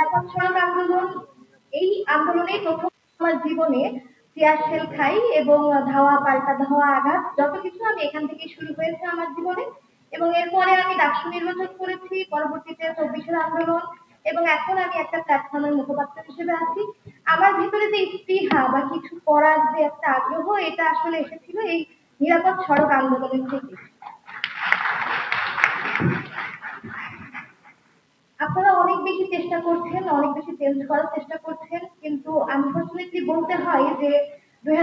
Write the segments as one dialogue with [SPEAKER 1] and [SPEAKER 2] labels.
[SPEAKER 1] নিরাপদ সড়ক আন্দোলন। এই আন্দোলনেই প্রথম আমার জীবনে চেয়ার সেল খাই এবং ধাওয়া, পাল্টা ধাওয়া, আঘাত, যত কিছু আমি এখান থেকে শুরু হয়েছে আমার জীবনে। এবং এরপরে আমি ডাকসু নির্বাচন করেছি, পরবর্তীতে চব্বিশের আন্দোলন। এবং এখন আমি একটা প্ল্যাটফর্মের মুখপাত্র হিসেবে আছি। আমার ভিতরে যে স্পৃহা বা কিছু করার যে একটা আগ্রহ, এটা আসলে এসেছিল এই নিরাপদ সড়ক আন্দোলনের থেকে আপনারা অনেক বেশি চেষ্টা করছেন, অনেক বেশি চেঞ্জ করার চেষ্টা করছেন, কিন্তু আনফর্চুনেটলি বলতে হয় যে দুই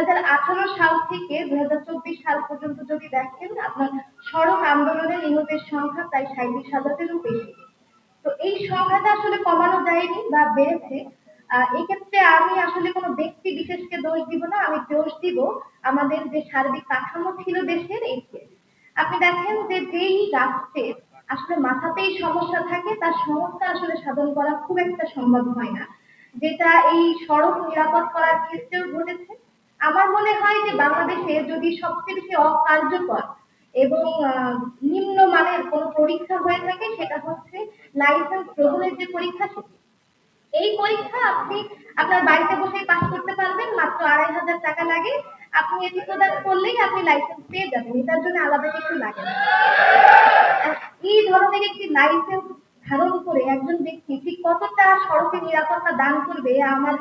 [SPEAKER 1] সাল থেকে দুই সাল পর্যন্ত যদি দেখেন, আপনার সড়ক আন্দোলনে নিহতের সংখ্যা প্রায় সাঁত্রিশ হাজারেরও বেশি। তো এই সংখ্যাটা আসলে কমানো যায়নি বা বেড়েছে। এক্ষেত্রে আমি আসলে কোনো ব্যক্তি বিশেষকে দোষ দিব না, আমি দোষ দিব আমাদের যে সার্বিক কাঠামো ছিল দেশের একে আপনি দেখেন যে যেই রাষ্ট্রের আসলে মাথাতেই সমস্যা থাকে, তার সমস্যা আসলে সাধন করা খুব একটা সম্ভব হয় না। যেটা এই সড়ক নিরাপদ করার ক্ষেত্রেও ঘটেছে। আমার মনে হয় যে বাংলাদেশে যদি সবচেয়ে বেশি অকার্যকর এবং নিম্নমানের কোনো পরীক্ষা হয়ে থাকে, সেটা হচ্ছে লাইসেন্স গ্রহণের যে পরীক্ষা সেটি। এই পরীক্ষা আপনি আপনার বাড়িতে বসেই পাস করতে পারবেন, মাত্র আড়াই হাজার টাকা লাগে। আপনি এটি প্রদান করলেই আপনি লাইসেন্স পেয়ে যাবেন। এটার জন্য আলাদা কিছু লাগে না। এই ধরনের একটি লাইসেন্স ধারণ করে একজন ব্যক্তি ঠিক কতটা সড়কে নিরাপত্তা দান করবে, আমার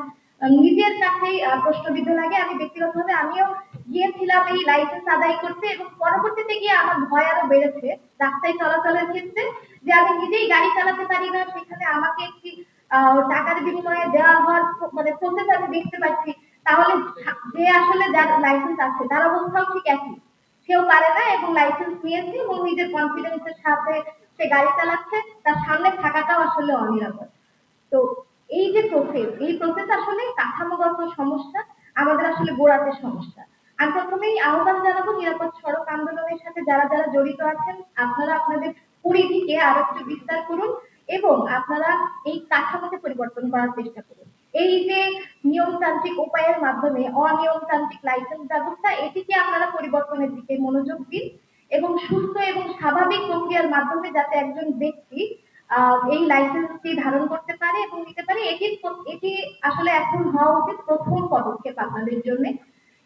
[SPEAKER 1] নিজের কাছেই প্রশ্নবিদ্ধ লাগে। আমি ব্যক্তিগতভাবে আমিও গিয়েছিলাম এই লাইসেন্স আদায় করতে এবং পরবর্তীতে গিয়ে আমার ভয় আরও বেড়েছে রাস্তায় চলাচলের ক্ষেত্রে যে আমি নিজেই গাড়ি চালাতে পারি না। সেখানে আমাকে একটি টাকার বিনিময়ে দেওয়া হওয়ার মানে প্রসেস আমি দেখতে পাচ্ছি তাহলে যে আসলে যার লাইসেন্স আছে, তার অবস্থাও ঠিক একই। কেউ পারে না এবং লাইসেন্স নিয়েছে এবং নিজের কনফিডেন্সের সাথে সে গাড়ি চালাচ্ছে, তার সামনে থাকাটাও আসলে অনিরাপদ। তো এই যে প্রসেস এই প্রসেস আসলে কাঠামোগত সমস্যা, আমাদের আসলে গোড়াতে সমস্যা। আমি প্রথমেই আহ্বান জানাব নিরাপদ সড়ক আন্দোলনের সাথে যারা যারা জড়িত আছেন, আপনারা আপনাদের পরিধিকে আরও একটু বিস্তার করুন এবং আপনারা এই কাঠামোকে পরিবর্তন করার চেষ্টা করুন। এই যে নিয়মতান্ত্রিক উপায়ের মাধ্যমে অনিয়মতান্ত্রিক লাইসেন্স ব্যবস্থা, এটিকে আপনারা পরিবর্তনের দিকে মনোযোগ দিন এবং সুস্থ এবং স্বাভাবিক প্রক্রিয়ার মাধ্যমে যাতে একজন ব্যক্তি এই লাইসেন্সটি ধারণ করতে পারে এবং নিতে পারে, এটি এটি আসলে এখন হওয়া উচিত প্রথম পদক্ষেপ আপনাদের জন্য।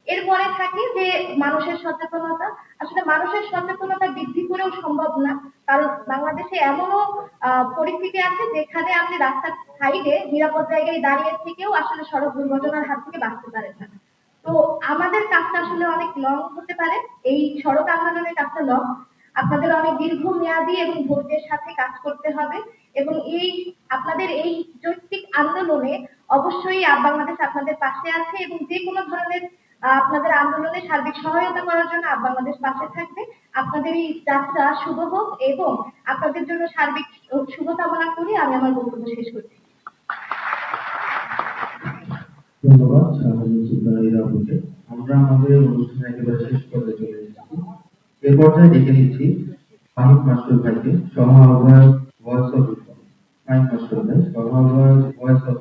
[SPEAKER 1] এরপরে থাকে যে মানুষের সচেতনতা। আসলে মানুষের সচেতনতা বৃদ্ধি করেও সম্ভব না। কারণ বাংলাদেশে এমনও পরিস্থিতি আছে যেখানে আপনি রাস্তার সাইডে, নিরাপদ জায়গায় দাঁড়িয়ে থেকেও আসলে সড়ক দুর্ঘটনার হাত থেকে বাঁচতে পারেন না। তো আমাদের কাজটা আসলে অনেক লং হতে পারে। এই সড়ক আন্দোলনের কাজটা লং আপনাদের অনেক দীর্ঘ মেয়াদী এবং ধৈর্যের সাথে কাজ করতে হবে এবং এই, আপনাদের এই যৌক্তিক আন্দোলনে অবশ্যই বাংলাদেশ আপনাদের পাশে আছে এবং যে কোনো ধরনের আপনাদের আন্দোলনে সার্বিক সহায়তা করার জন্য বাংলাদেশ পাশে থাকবে। আপনাদের এই যাত্রা শুভ হোক এবং আপনাদের জন্য সার্বিক শুভ কামনা করি। আমি আমার বক্তব্য শেষ করছি।
[SPEAKER 2] ধন্যবাদ আমরা আমাদের অনুষ্ঠান একেবারে শেষ চলে এসেছি। এ পর্যায়ে ডেকে নিচ্ছি মাহমুদ মাস্টার ভাইকে সহ আহ্বায়ক ভয়েস অফ মাইক মাস্টার ভাই, সহ আহ্বায়ক ভয়েস অফ